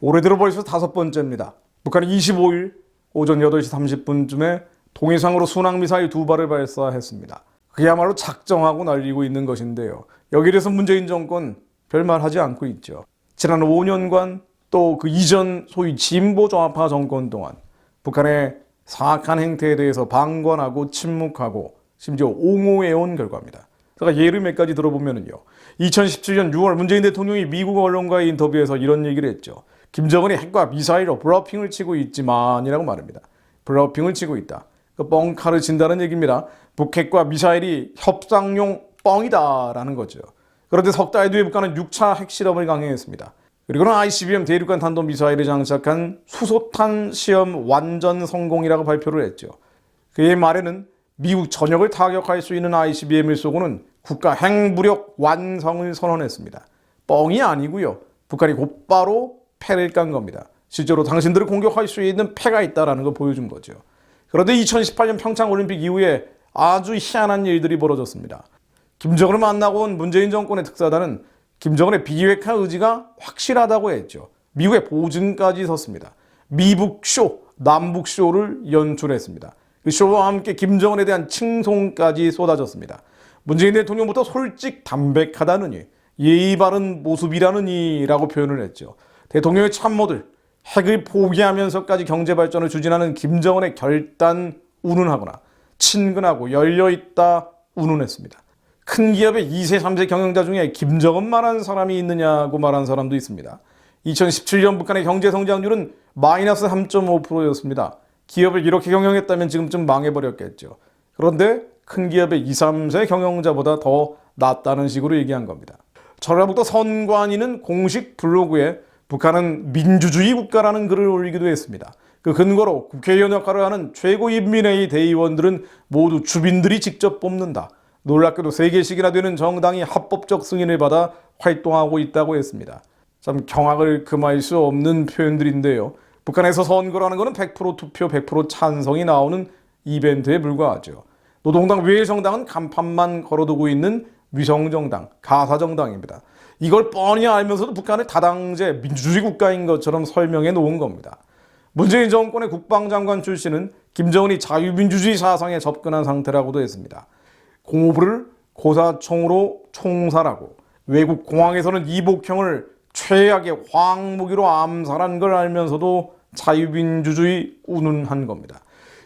올해 들어 벌써 다섯 번째입니다. 북한이 25일 오전 8시 30분쯤에 동해상으로 순항미사일 두 발을 발사했습니다. 그야말로 작정하고 날리고 있는 것인데요. 여기에 대해서 문재인 정권 별말 하지 않고 있죠. 지난 5년간 또 그 이전 소위 진보 좌파 정권 동안 북한의 사악한 행태에 대해서 방관하고 침묵하고 심지어 옹호해온 결과입니다. 제가 예를 몇 가지 들어보면은요. 2017년 6월 문재인 대통령이 미국 언론과의 인터뷰에서 이런 얘기를 했죠. 김정은이 핵과 미사일로 브러핑을 치고 있지만이라고 말합니다. 브러핑을 치고 있다. 그 뻥카를 친다는 얘기입니다. 북핵과 미사일이 협상용 뻥이다라는 거죠. 그런데 석 달 뒤에 북한은 6차 핵실험을 강행했습니다. 그리고는 ICBM 대륙간 탄도 미사일에 장착한 수소탄 시험 완전 성공이라고 발표를 했죠. 그의 말에는 미국 전역을 타격할 수 있는 ICBM을 쏘고는 국가 핵무력 완성을 선언했습니다. 뻥이 아니고요. 북한이 곧바로 패를 깐 겁니다. 실제로 당신들을 공격할 수 있는 패가 있다라는 걸 보여준 거죠. 그런데 2018년 평창 올림픽 이후에 아주 희한한 일들이 벌어졌습니다. 김정은을 만나고 온 문재인 정권의 특사단은 김정은의 비핵화 의지가 확실하다고 했죠. 미국의 보증까지 섰습니다. 미북쇼, 남북쇼를 연출했습니다. 그 쇼와 함께 김정은에 대한 칭송까지 쏟아졌습니다. 문재인 대통령부터 솔직 담백하다느니 예의 바른 모습이라느니 라고 표현을 했죠. 대통령의 참모들 핵을 포기하면서까지 경제 발전을 추진하는 김정은의 결단 운운하거나 친근하고 열려있다 운운했습니다. 큰 기업의 2세, 3세 경영자 중에 김정은만한 사람이 있느냐고 말한 사람도 있습니다. 2017년 북한의 경제 성장률은 마이너스 3.5%였습니다. 기업을 이렇게 경영했다면 지금쯤 망해버렸겠죠. 그런데 큰 기업의 2, 3세 경영자보다 더 낫다는 식으로 얘기한 겁니다. 전라북도 선관위는 공식 블로그에 북한은 민주주의 국가라는 글을 올리기도 했습니다. 그 근거로 국회의원 역할을 하는 최고인민회의 대의원들은 모두 주민들이 직접 뽑는다. 놀랍게도 세 개씩이나 되는 정당이 합법적 승인을 받아 활동하고 있다고 했습니다. 참 경악을 금할 수 없는 표현들인데요. 북한에서 선거라는 것은 100% 투표, 100% 찬성이 나오는 이벤트에 불과하죠. 노동당 외의 정당은 간판만 걸어두고 있는 위성정당, 가사정당입니다. 이걸 뻔히 알면서도 북한을 다당제 민주주의 국가인 것처럼 설명해 놓은 겁니다. 문재인 정권의 국방장관 출신은 김정은이 자유민주주의 사상에 접근한 상태라고도 했습니다. 공호부를 고사총으로 총살하고 외국 공항에서는 이복형을 최악의 황무기로 암살한 걸 알면서도 자유민주주의 운운한 겁니다.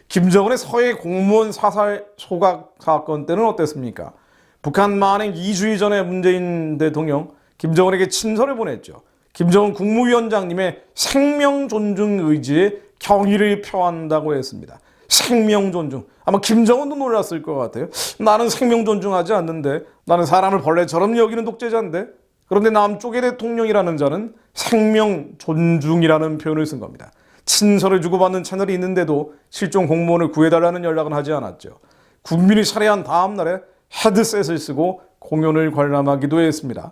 김정은의 서해 공무원 사살 소각 사건 때는 어땠습니까? 북한 만행 2주일 전에 문재인 대통령 김정은에게 친서를 보냈죠. 김정은 국무위원장님의 생명 존중 의지에 경의를 표한다고 했습니다. 생명 존중. 아마 김정은도 놀랐을 것 같아요. 나는 생명 존중하지 않는데 나는 사람을 벌레처럼 여기는 독재자인데 그런데 남쪽의 대통령이라는 자는 생명 존중이라는 표현을 쓴 겁니다. 친서를 주고받는 채널이 있는데도 실종 공무원을 구해달라는 연락은 하지 않았죠. 국민이 살해한 다음 날에 헤드셋을 쓰고 공연을 관람하기도 했습니다.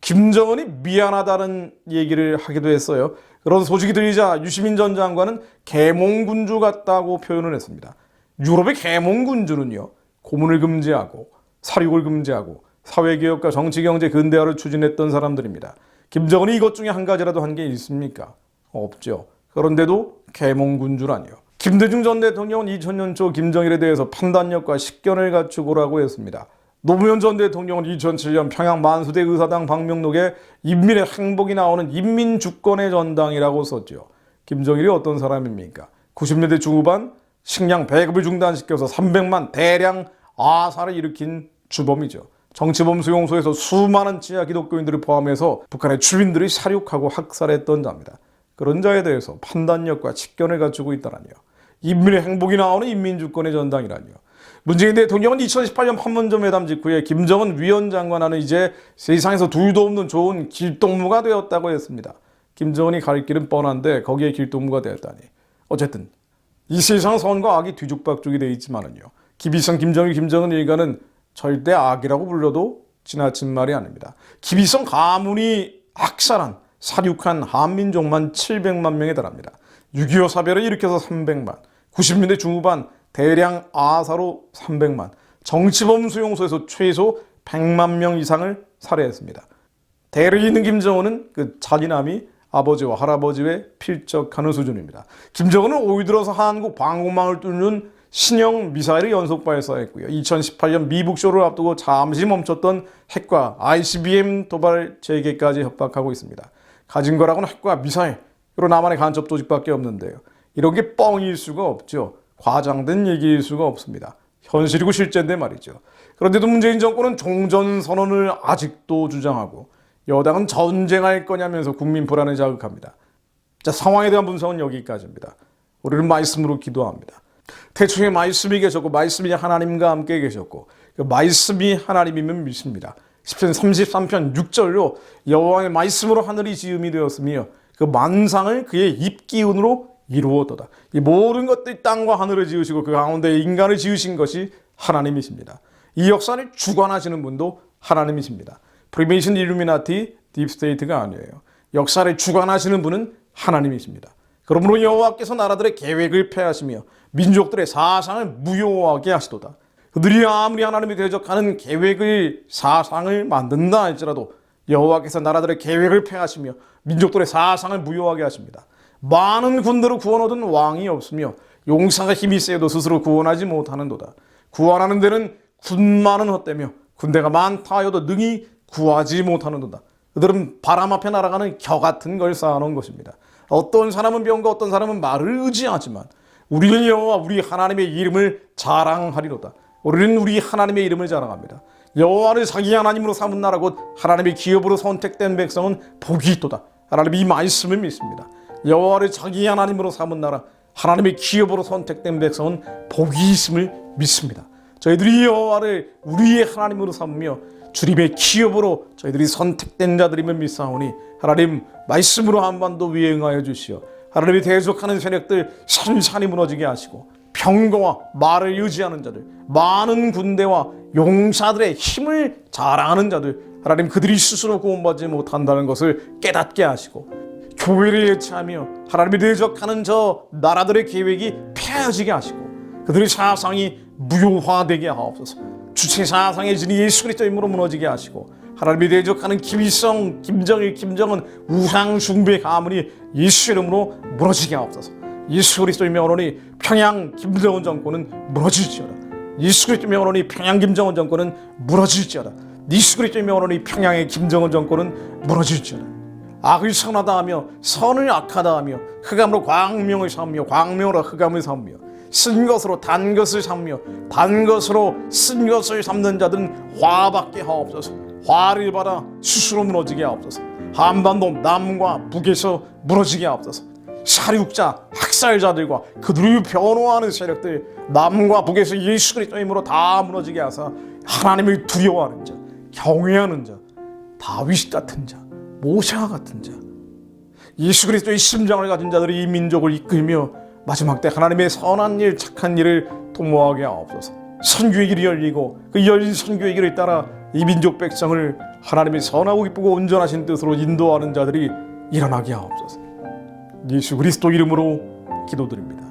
김정은이 미안하다는 얘기를 하기도 했어요. 그런 소식이 들리자 유시민 전 장관은 계몽군주 같다고 표현을 했습니다. 유럽의 계몽군주는요, 고문을 금지하고 사륙을 금지하고 사회개혁과 정치경제 근대화를 추진했던 사람들입니다. 김정은이 이것 중에 한 가지라도 한 게 있습니까? 없죠. 그런데도 계몽군주라니요. 김대중 전 대통령은 2000년 초 김정일에 대해서 판단력과 식견을 갖추고라고 했습니다. 노무현 전 대통령은 2007년 평양 만수대 의사당 방명록에 인민의 행복이 나오는 인민주권의 전당이라고 썼죠. 김정일이 어떤 사람입니까? 90년대 중후반 식량 배급을 중단시켜서 300만 대량 아사를 일으킨 주범이죠. 정치범 수용소에서 수많은 지하 기독교인들을 포함해서 북한의 주민들을 사륙하고 학살했던 자입니다. 그런 자에 대해서 판단력과 직견을 갖추고 있다라니요. 인민의 행복이 나오는 인민주권의 전당이라니요. 문재인 대통령은 2018년 판문점 회담 직후에 김정은 위원장과는 이제 세상에서 둘도 없는 좋은 길동무가 되었다고 했습니다. 김정은이 갈 길은 뻔한데 거기에 길동무가 되었다니. 어쨌든 이 세상 선과 악이 뒤죽박죽이 되어 있지만은요. 기비성 김정일 김정은 일가는 절대 악이라고 불러도 지나친 말이 아닙니다. 기비성 가문이 학살한 사륙한 한민족만 700만 명에 달합니다. 6.25 사별을 일으켜서 300만, 90년대 중후반 대량 아사로 300만, 정치범 수용소에서 최소 100만 명 이상을 살해했습니다. 대를 잇는 김정은은 그 잔인함이 아버지와 할아버지의 필적하는 수준입니다. 김정은은 올 들어서 한국 방공망을 뚫는 신형 미사일을 연속 발사했고요. 2018년 미북 쇼를 앞두고 잠시 멈췄던 핵과 ICBM 도발 재개까지 협박하고 있습니다. 가진 거라고는 핵과 미사일, 그리고 남한의 간첩 조직밖에 없는데요. 이런 게 뻥일 수가 없죠. 과장된 얘기일 수가 없습니다. 현실이고 실제인데 말이죠. 그런데도 문재인 정권은 종전 선언을 아직도 주장하고 여당은 전쟁할 거냐면서 국민 불안을 자극합니다. 자, 상황에 대한 분석은 여기까지입니다. 우리는 말씀으로 기도합니다. 태초에 말씀이 계셨고 말씀이 하나님과 함께 계셨고 그 말씀이 하나님이면 믿습니다. 10편 33편 6절로 여호와의 말씀으로 하늘이 지음이 되었으며 그 만상을 그의 입기운으로 이루었도다. 이 모든 것들 땅과 하늘을 지으시고 그 가운데 인간을 지으신 것이 하나님이십니다. 이 역사를 주관하시는 분도 하나님이십니다. 프리메이션 일루미나티 딥스테이트가 아니에요. 역사를 주관하시는 분은 하나님이십니다. 그러므로 여호와께서 나라들의 계획을 폐하시며 민족들의 사상을 무효하게 하시도다. 그들이 아무리 하나님이 대적하는 계획을 사상을 만든다 할지라도 여호와께서 나라들의 계획을 폐하시며 민족들의 사상을 무효하게 하십니다. 많은 군대로 구원 얻은 왕이 없으며 용사가 힘이 세도 스스로 구원하지 못하는도다. 구원하는 데는 군만은 헛되며 군대가 많다 하여도 능히 구하지 못하는도다. 그들은 바람 앞에 날아가는 겨 같은 걸 쌓아놓은 것입니다. 어떤 사람은 병과 어떤 사람은 말을 의지하지만 우리는 여호와 우리 하나님의 이름을 자랑하리로다. 우리는 우리 하나님의 이름을 자랑합니다. 여호와를 자기 하나님으로 삼은 나라 곧 하나님의 기업으로 선택된 백성은 복이 있도다. 하나님 이 말씀을 믿습니다. 여호와를 자기 하나님으로 삼은 나라 하나님의 기업으로 선택된 백성은 복이 있음을 믿습니다. 저희들이 여호와를 우리의 하나님으로 삼으며 주님의 기업으로 저희들이 선택된 자들임을 믿사오니 하나님 말씀으로 한반도 위에 응하여 주시어 하나님이 대적하는 세력들 산산이 무너지게 하시고 평거와 말을 유지하는 자들 많은 군대와 용사들의 힘을 자랑하는 자들 하나님 그들이 스스로 구원받지 못한다는 것을 깨닫게 하시고 교회를 예치하며 하나님이 대적하는 저 나라들의 계획이 폐해지게 하시고 그들의 사상이 무효화되게 하옵소서. 주체 사상의 진이 예수 그리스도 이름으로 무너지게 하시고 하나님이 대적하는 김일성, 김정일, 김정은 우상 숭배 가문이 예수 이름으로 무너지게 하옵소서. 예수 그리스도의 명으로니 평양 김정은 정권은 무너질지어다. 예수 그리스도의 명으로니 평양 김정은 정권은 무너질지어다. 예수 그리스도의 명으로니 평양의 김정은 정권은 무너질지어다. 악을 선하다 하며 선을 악하다 하며 흑암으로 광명을 삼며 광명으로 흑암을 삼며 쓴 것으로 단 것을 삼며 단 것으로 쓴 것을 삼는 자들은 화밖에 하옵소서. 화를 받아 스스로 무너지게 하옵소서. 한반도 남과 북에서 무너지게 하옵소서. 사륙자 학살자들과 그들을 변호하는 세력들 남과 북에서 예수 그리스도 힘으로 다 무너지게 하사 하나님을 두려워하는 자 경외하는 자 다윗 같은 자 모세와 같은 자 예수 그리스도의 심장을 가진 자들이 이 민족을 이끌며 마지막 때 하나님의 선한 일, 착한 일을 도모하게 하옵소서. 선교의 길이 열리고 그 열린 선교의 길을 따라 이 민족 백성을 하나님의 선하고 기쁘고 온전하신 뜻으로 인도하는 자들이 일어나게 하옵소서. 예수 그리스도 이름으로 기도드립니다.